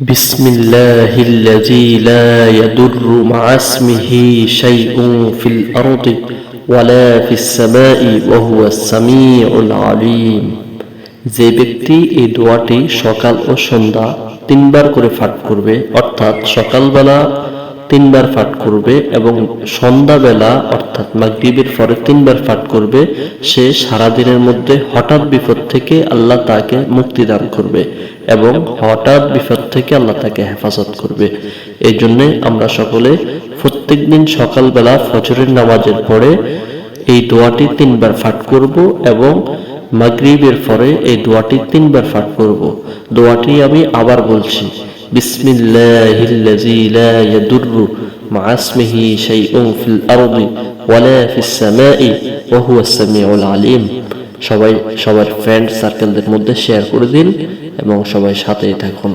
بسم الله الذي لا يضر مع اسمه شيء في الأرض ولا في السماء وهو السميع العليم যে ব্যক্তি এই দোয়াটি সকাল ও সন্ধ্যা তিনবার করে পাঠ করবে অর্থাৎ সকালবেলা তিনবার পাঠ করবে এবং সন্ধ্যাবেলা, অর্থাৎ মাগরিবের পরে তিনবার পাঠ করবে, সে সারাদিনের মধ্যে হঠাৎ বিপদ থেকে আল্লাহ তাকে মুক্তি দান করবে এবং হঠাৎ বিপদ থেকে আল্লাহ তাকে হেফাজত করবে। এই জন্যে আমরা সকলে প্রত্যেকদিন সকালবেলা ফজরের নামাজের পরে এই দোয়াটি তিনবার পাঠ করব এবং মাগরিবের পরে এই দোয়াটি তিনবার পাঠ করব। দোয়াটি আমি আবার বলছি, বিসমিল্লাহিল্লাযী লা ইয়াদুররু ইসমিহি শাইউন ফিল আরদি ওয়ালা ফিস সামাই ওয়া হুয়াস সামিউল আলিম। সবাই, সবার ফ্রেন্ড সার্কেলদের মধ্যে শেয়ার করে দিন এবং সবাই সাথেই থাকুন।